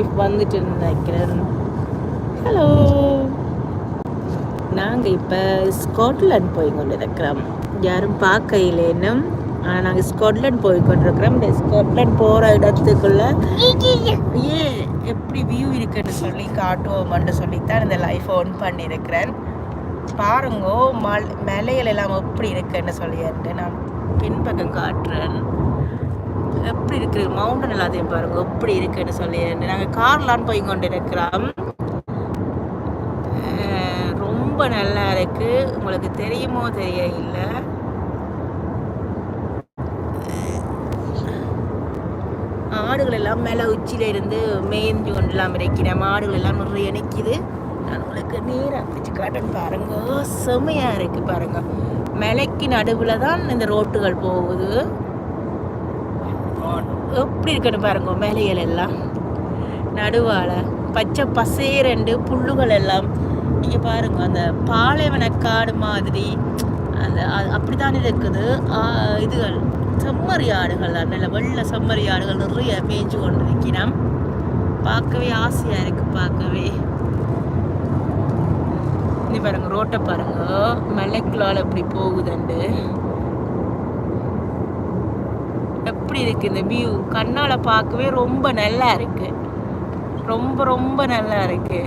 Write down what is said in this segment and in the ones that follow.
Life வந்துட்டு நினைக்கிறேன் hello நாங்கள் இப்போ ஸ்காட்லாண்ட் போய் கொண்டிருக்கிறோம். யாரும் பார்க்க இன்னும் ஆனால் நாங்கள் ஸ்காட்லாண்ட் போய் கொண்டிருக்கிறோம். இந்த ஸ்காட்லாண்ட் போகிற இடத்துக்குள்ள ஏன் எப்படி வியூ இருக்குன்னு சொல்லி காட்டுவோம்னு சொல்லித்தான் இந்த லைஃப் ஒன் பண்ணியிருக்கிறேன். பாருங்கோ மல் மலைகள் எல்லாம் எப்படி இருக்குன்னு சொல்லிட்டு நான் பின்பக்கம் காட்டுறேன். எப்படி இருக்கு? மவுண்டன் எல்லாத்தையும் பாருங்க. எப்படி இருக்குன்னு சொல்லி. நாங்கள் கார்லான் போய் கொண்டு இருக்கிறோம். ரொம்ப நல்லா இருக்கு. உங்களுக்கு தெரியுமோ தெரிய இல்லை. ஆடுகள் எல்லாம் மேலே உச்சியில இருந்து மேய்ந்து கொண்டெல்லாம் இருக்கிற மாடுகள் எல்லாம் நிறைய நிற்கிது நான் உங்களுக்கு நேராக பிடிச்சு காட்டுன்னு பாருங்க. செமையா இருக்கு பாருங்க. மலைக்கு நடுவில் தான் இந்த ரோட்டுகள் போகுது. எப்படி இருக்குன்னு பாருங்க மேலைகள் எல்லாம் நடுவால் பச்சை பசேரண்டு புல்லுகள் எல்லாம் நீங்கள் பாருங்க அந்த பாலைவனக்காடு மாதிரி. அந்த அப்படி அப்படித்தான் இருக்குது? இதுகள் செம்மறி ஆடுகள் தான் நல்ல வெள்ளை செம்மறி ஆடுகள் நிறைய மேய்ஞ்சு கொண்டு நிற்கிறோம் பார்க்கவே ஆசையாக இருக்குது பார்க்கவே. இங்க பாருங்க ரோட்டை பாருங்க. மலைக்குள்ளால் இப்படி போகுதுண்டு. எப்படி இருக்கு இந்த வியூ கண்ணால் பார்க்கவே ரொம்ப நல்லா இருக்கு. ரொம்ப ரொம்ப நல்லா இருக்கு.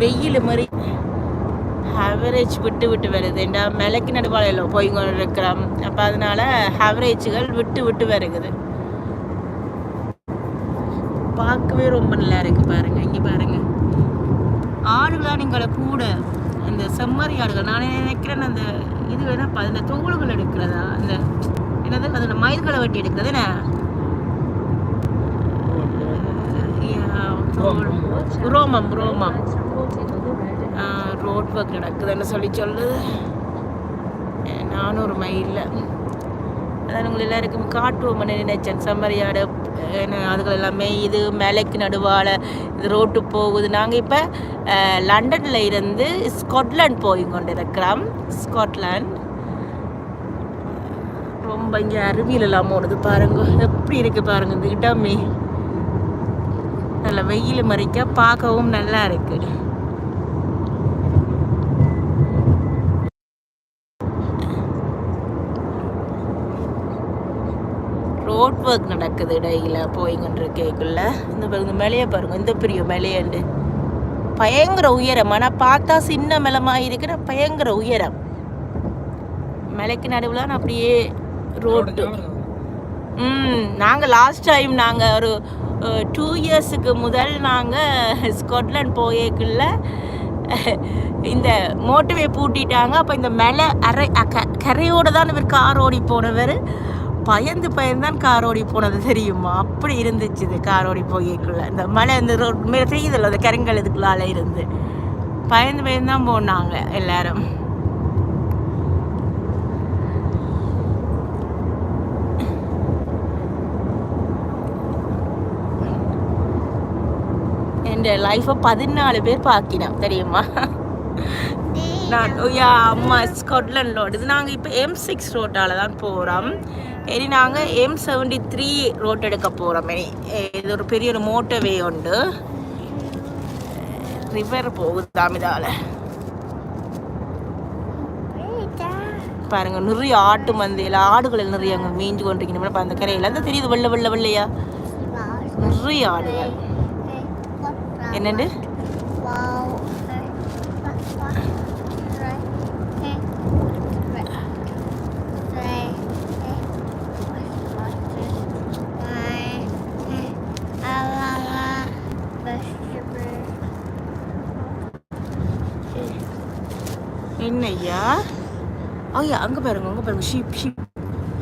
வெயில் மாதிரி. ஹவரேஜ் விட்டு விட்டு வருது. ஏண்டா மலைக்கு நடுவாளையில் போய் கொண்டு இருக்கிறோம். அப்போ அதனால ஹவரேஜ்கள் விட்டு விட்டு வருகுது. பார்க்கவே ரொம்ப நல்லா இருக்கு பாருங்க. இங்கே பாருங்க. ஆடுகளா நீங்கள கூட. அந்த செம்மறி ஆடுகள். நான் நினைக்கிறேன் அந்த இது வேணாப்பா அந்த தோள்கள் எடுக்கிறதா? அந்த என்னது? அது அந்த மயில்களை வெட்டி எடுக்கிறது என்ன. ரோமம். ரோமம் ரோட் ஒர்க் நடக்குதுன்னு சொல்லி சொல்லுது ஒரு மயிலில். அதான் உங்களை எல்லாருக்கும் காட்டுவோம்னு நினைச்சேன். செம்மறியாடு அதுகள் எல்லாமே இது மலைக்கு நடுவால் இது ரோட்டு போகுது. நாங்கள் இப்போ லண்டனில் இருந்து ஸ்காட்லாண்ட் போய் கொண்டு இருக்கிறோம் ஸ்காட்லாண்ட். ரொம்ப இங்கே அருவியில் எல்லாம் ஓடுது பாருங்க. எப்படி இருக்குது பாருங்க இந்த இடமே. நல்ல வெயில் மறைக்க பார்க்கவும் நல்லா இருக்குது ஒர்க் நடக்குது இடையில போய்கிட்டு இருக்கேக்குள்ள இந்த பாருங்க, இந்த மேலையை பாருங்க இந்த பெரிய மேலையண்டு. பயங்கர உயரம். ஆனால் பார்த்தா சின்ன மலமாக இருக்குன்னா பயங்கர உயரம். மலைக்கு நடுவில் அப்படியே ரோட்டு ம் நாங்கள் லாஸ்ட் டைம் நாங்கள் ஒரு டூ இயர்ஸுக்கு முதல் நாங்கள் ஸ்காட்லாண்ட் போயக்குள்ள இந்த மோட்டவே பூட்டிட்டாங்க. அப்போ இந்த மலை அரை கரையோட தான் இவர் கார் ஓடி போனவர். பயந்து பயந்து தான் கார் ஓடி போனது தெரியுமா? அப்படி இருந்துச்சு இது கார் ஓடி போயக்குள்ள இந்த மலை இந்த ரோட் மேலே அந்த கருங்கல் இதுக்குள்ளால இருந்து. பயந்து பயந்து தான் போனாங்க எல்லாரும். என் லைஃப்பை பதினாலு பேர் பார்க்கினோம் தெரியுமா? நான் யா அம்மா ஸ்காட்லாண்ட் ரோடு இது நாங்கள் இப்போ எம் சிக்ஸ் ரோட்டால் தான் போகிறோம் இனி நாங்கள் எம் செவன்டி த்ரீ ரோட் எடுக்க போகிறோம் இனி இது ஒரு பெரிய ஒரு மோட்டர்வே உண்டு. ரிவர் போகுது தாமிதால பாருங்க நிறைய ஆட்டு மந்தையில் ஆடுகள் நிறைய அங்கே மேய்ஞ்சு கொண்டிருக்கணும் அந்த கரையில். அந்த தெரியுது வெள்ளை வெள்ளை வெள்ளையா? நிறைய ஆடுகள். என்னண்டு? என்னய்யா ஐயா? அங்க பாருங்க அங்க பாருங்க. Sheep sheep.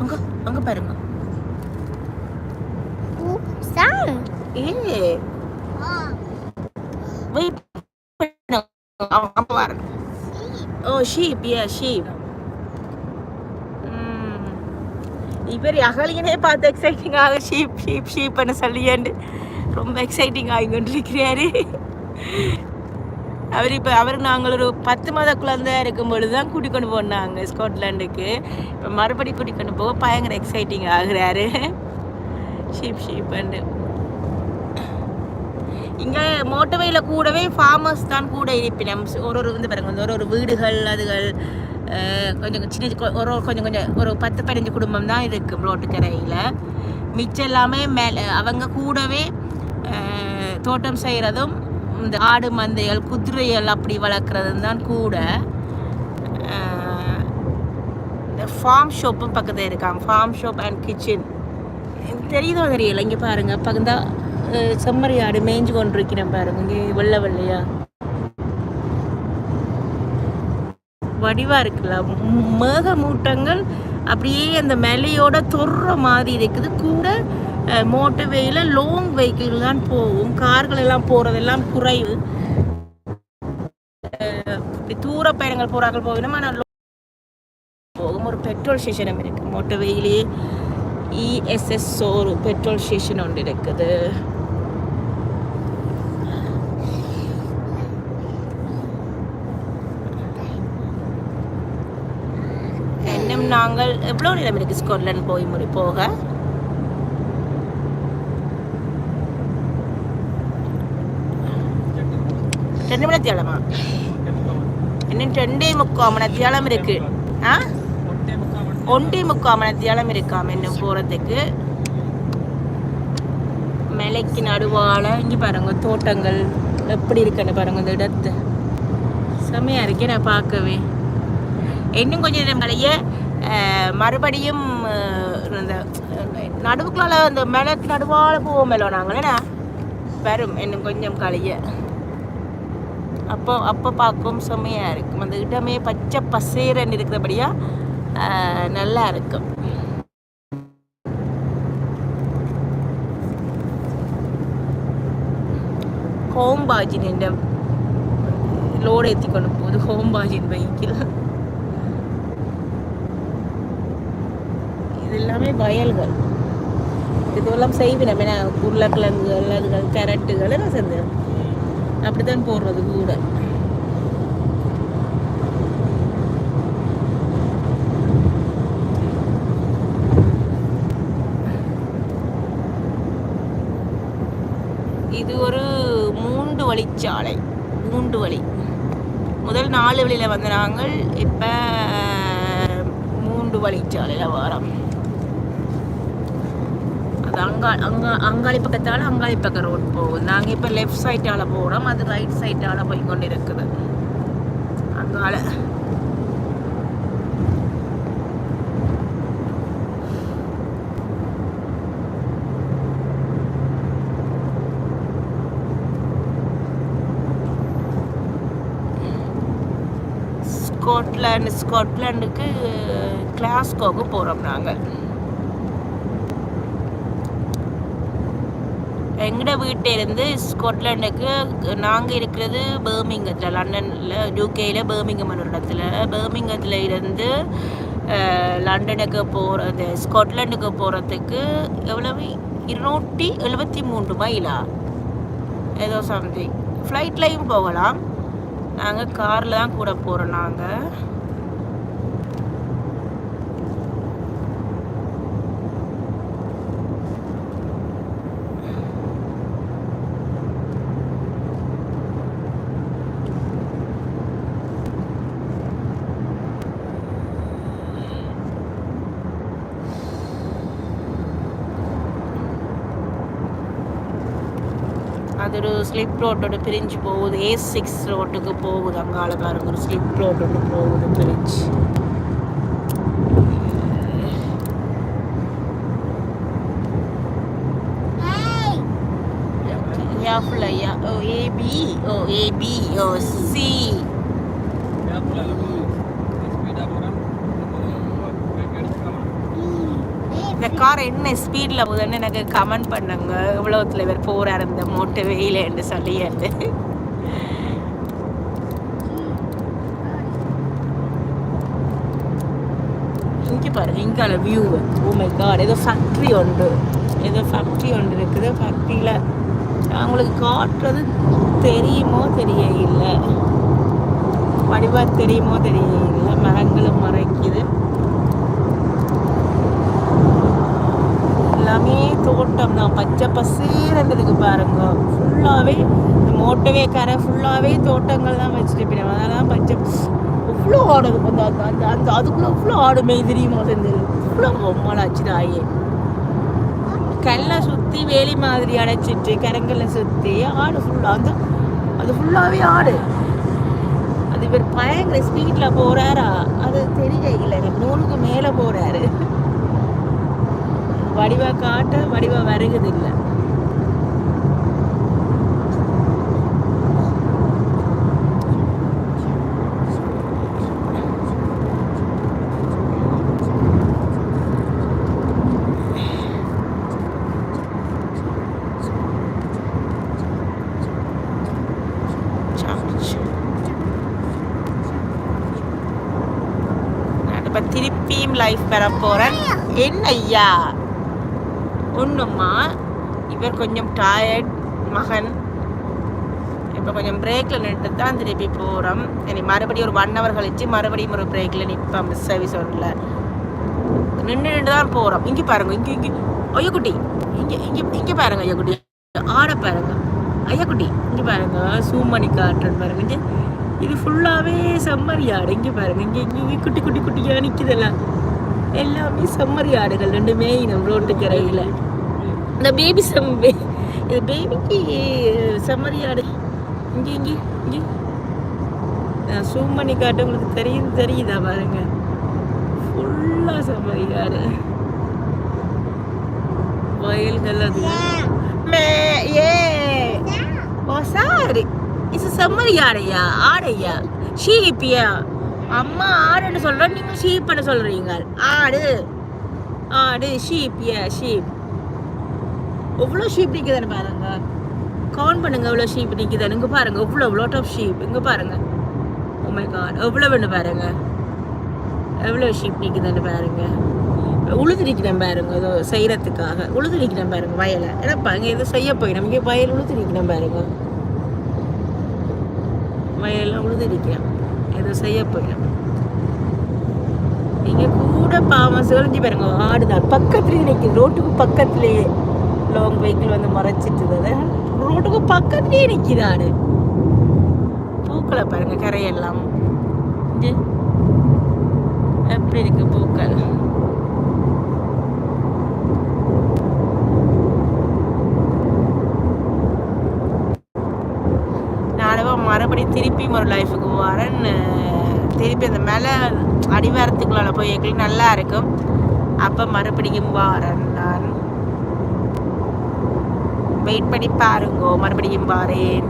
அங்க அங்க பாருங்க. ஏ wait oh sheep. Yeah sheep. இவர் அகலியனே பார்த்து எக்ஸைட்டிங் ஆக ஷீப் ஷீப் ஷீப்னு சொல்லியாண்டு. ரொம்ப எக்ஸைட்டிங் ஆகி கொண்டிருக்கிறாரு அவர் இப்போ அவர் நாங்கள் ஒரு பத்து மாத குழந்தையா இருக்கும் பொழுது தான் கூட்டிக் கொண்டு போனாங்க ஸ்காட்லாண்டுக்கு. இப்போ மறுபடி கூட்டிக் கொண்டு போக பயங்கர எக்ஸைட்டிங் ஆகுறாரு. ஷீப் ஷீப் இங்கே மோட்டவையில் கூடவே ஃபார்மர்ஸ் தான் கூட இருப்பினம். ஒரு ஒரு வந்து பாருங்க ஒரு ஒரு வீடுகள் அதுகள் கொஞ்சம் சின்ன ஒரு கொஞ்சம் கொஞ்சம் ஒரு பத்து பதினஞ்சு குடும்பம் தான் இருக்குது ரோட்டுக்கரையில். மிச்சம் எல்லாமே மேலே அவங்க கூடவே தோட்டம் செய்கிறதும் இந்த ஆடு மந்தைகள் குதிரைகள் அப்படி வளர்க்குறது தான் கூட இந்த ஃபார்ம் ஷாப்பும் பக்கத்தில் இருக்காங்க. ஃபார்ம் ஷாப் அண்ட் கிச்சன் தெரியுதோ தெரியல. இங்கே பாருங்கள் பக்கந்தா செம்மறி ஆடு மேய்ஞ்சு கொண்டு இருக்கிறேன் பாருங்க. இங்கே வெள்ளை வெள்ளையா. வடிவாக இருக்குல்ல. மேக மூட்டங்கள் அப்படியே அந்த மலையோட தொடுற மாதிரி இருக்குது. கூட மோட்டர்வேயில் லாங் வெஹிக்கிள் தான் போகும். கார்கள் எல்லாம் போகிறதெல்லாம் குறைவு. தூர பயணங்கள் போகிறார்கள் போகணும் ஆனால் போகும். ஒரு பெட்ரோல் ஸ்டேஷனும் இருக்குது மோட்டர்வேயிலே இஎஸ்எஸ் ஒரு பெட்ரோல் ஸ்டேஷன் ஒன்று இருக்குது. இன்னும் நாங்கள் எவ்வளோ நேரம் இருக்கு ஸ்காட்லாந்து போய் முறை போக? ரெண்டு மணி இன்னும் ரெண்டே முக்கால் மணி தேளம் இருக்கு ஆ ஒன்றே முக்கால் மணி தேளம் இருக்காம இன்னும் போகிறதுக்கு மலைக்கு நடுவால் இங்கே பாருங்க தோட்டங்கள் எப்படி இருக்குன்னு பாருங்க இந்த இடத்து செம்மையாக இருக்கே நான் பார்க்கவே இன்னும் கொஞ்சம் நேரம் கலைய மறுபடியும் இந்த நடுவுக்குள்ள அந்த மலைக்கு நடுவால் போவோம் மேலோ நாங்களே வரும் இன்னும் கொஞ்சம் கலைய அப்போ அப்போ பார்க்கவும் செம்மையாக இருக்கும். அந்த இடமே பச்சை பசேரன்னு இருக்கிறபடியாக நல்லா இருக்கும். ஹோம் பாஜின் என்ற லோடு ஏற்றி கொண்டு போகுது ஹோம் பாஜின் பைக்கில். இது எல்லாமே வயல்கள் இதெல்லாம் செய்வினம் ஏன்னா உருளைக்கிழங்குகள் அதுகள் கேரட்டுகள் எல்லாம் செஞ்சேன் அப்படித்தான் போடுறது கூட. இது ஒரு மூன்று வழிச்சாலை மூன்று வழி. முதல் நாலு வழியில் வந்து நாங்கள் இப்போ மூன்று வழிச்சாலையில் வரோம் அங்கா அங்கா அங்காளி பக்கத்தால் அங்காளி பக்கம் ரோட் போகும். நாங்கள் இப்போ லெஃப்ட் சைட்டால் போகிறோம் அது ரைட் சைட்டால் போய் கொண்டு இருக்குது அங்கால ஸ்காட்லாண்டு ஸ்காட்லாண்டுக்கு கிளாஸ்கோக்கு போகிறோம் நாங்கள் எங்களோட வீட்டிலேருந்து ஸ்கொட்லாண்டுக்கு நாங்கள் இருக்கிறது பேர்மிங்கத்தில் லண்டனில் யூகேயில் பேர்மிங்கம் ஒரு இடத்துல. பேர்மிங்கத்தில் இருந்து லண்டனுக்கு போகிறது ஸ்காட்லாண்டுக்கு போகிறதுக்கு எவ்வளவு? இருநூற்றி எழுபத்தி மூன்று மைலா. ஏதோ சம்திங் ஃப்ளைட்லேயும் போகலாம். நாங்கள் காரில் தான் கூட போகிறோம் நாங்கள் அது ஒரு ஸ்லிப் ரோட்டோட பிரிஞ்சு போகுது ஏ சிக்ஸ் ரோட்டுக்கு போகுது அங்கால பாருங்க ஒரு ஸ்லிப் ரோட்டோட போகுது பிரிஞ்சு Yeah, full, yeah. Oh, A, B. Oh, A, B. இந்த கார் என்ன ஸ்பீடில் போகுதுன்னு எனக்கு கமெண்ட் பண்ணுங்க. இவ்வளோத்துல பேர் போகிறார் இந்த மோட்டு வெயிலேன்னு சொல்லியாரு இங்கே பாருங்க இங்கால வியூ ஓ மை கார் ஏதோ ஃபேக்ட்ரி ஒன்று. ஏதோ ஃபேக்ட்ரி ஒன்று இருக்குது ஃபேக்ட்ரியில் அவங்களுக்கு காட்டுறது தெரியுமோ தெரிய இல்லை வடிவா தெரியுமோ தெரிய இல்லை மரங்களும் மறைக்குது. எல்லாமே தோட்டம் தான். பச்சை பசேர்ன்றதுக்கு பாருங்க. ஃபுல்லாகவே இந்த மோட்டவே கரை ஃபுல்லாகவே தோட்டங்கள் தான் வச்சுட்டு போயிடும் அதெல்லாம் பச்சை அவ்வளோ ஆடு அந்த அந்த அந்த அதுக்குள்ளே அவ்வளோ ஆடு மேய் தெரியுமா தெரிஞ்சு அவ்வளோ பொம்மலாச்சு தாயே கல்லை சுற்றி வேலி மாதிரி அடைச்சிட்டு கரங்கல்ல சுற்றி ஆடு ஃபுல்லாக அந்த அது ஃபுல்லாகவே ஆடு. அது இவர் பயங்கர ஸ்பீடில் போகிறாரா அது தெரியல எனக்கு நூறுக்கு மேலே போகிறாரு வடிவ காட்ட வடிவ வருகிறது இல்லை. திருப்பியும் லைஃப் பெற போறேன். என்ன ஐயா ஒன்றும்மா இவர் கொஞ்சம் டயர்ட் மகன். இப்போ கொஞ்சம் பிரேக்கில் நின்று தான் திருப்பி போகிறோம் இனி மறுபடியும் ஒரு ஒன் ஹவர் கழிச்சு மறுபடியும் ஒரு பிரேக்கில் நிற்போம் மிஸ் சர்வீஸ் ஒன்றில் நின்று நின்று தான் போகிறோம் இங்கே பாருங்க இங்கே இங்கே. ஐயோ குட்டி. இங்கே இங்கே இங்கே பாருங்க ஐயக்குட்டி குட்டி. ஆட பாருங்க. ஐயக்குட்டி குட்டி. இங்கே பாருங்க சூம் பண்ணி காட்டுறேன் பாருங்க. இங்கே இது ஃபுல்லாகவே செம்மறி ஆடு இங்கே பாருங்க இங்கே இங்கே இங்கே குட்டி குட்டி குட்டியாக நிற்குதெல்லாம் எல்லாமே செம்மறி ஆடுகள் ரெண்டுமே நம்ம ரோட்டு கரையில் இந்த பேபி செம் இந்த பேபிக்கு செம்மறி ஆடு. இங்கே இங்கே இங்கே. நான் ஜூம் பண்ணி காட்ட உங்களுக்கு தெரியும் தெரியுதா பாருங்க. ஃபுல்லாக செம்மறி ஆடு. வயல்கள் அது. ஏ. ஓ சாரி இது செம்மறி ஆடையா? ஆடையா? ஷீப்பியா? அம்மா ஆடுன்னு சொல்கிறோம் நீங்கள் ஷீப்னு சொல்கிறீங்க ஆடு. ஆடு ஷீப் ஏ ஷீப். எவ்வளோ ஷீப் நிற்குதுன்னு பாருங்க. கவுண்ட் பண்ணுங்க எவ்வளோ ஷீப் நிற்குதுன்னு இங்கே பாருங்க எவ்வளோ லாட் ஆஃப் ஷீப் இங்கே பாருங்க. Oh உமை காட் எவ்வளோன்னு பாருங்க. எவ்வளோ ஷீப் நிற்குதுன்னு பாருங்க. உழுது நிற்கிறேன் பாருங்க ஏதோ செய்கிறதுக்காக உழுது நிற்கிறேன் பாருங்க வயலை. ஏன்னா இங்கே எதுவும் செய்ய போயிடும். இங்கே வயல் உழுது நிற்கிறேன் பாருங்க. வயலில் உழுது நிற்கிறேன் ஏதோ செய்ய போயிடும். இங்கே கூட பாவம் சிவலிஞ்சி பாருங்க ஆடுதான். பக்கத்துலேயே நிற்குது ரோட்டுக்கு பக்கத்துலேயே லாங் வெஹிக்கிள் வந்து மறைச்சிட்டு ரோட்டுக்கு பக்கத்துலேயே நிற்கிது பூக்களை பாருங்க கரையெல்லாம். இது எப்படி இருக்கு பூக்கள்? நானும் மறுபடியும் திருப்பி ஒரு லைஃபுக்கு வரேன் திருப்பி அந்த மேலே அடிவாரத்துக்குள்ளால போய் எங்களுக்கு நல்லா இருக்கும். அப்போ மறுபடியும் வாரேன் நான் வெயிட் பண்ணி பாருங்கோ. மறுபடியும் வாரேன்.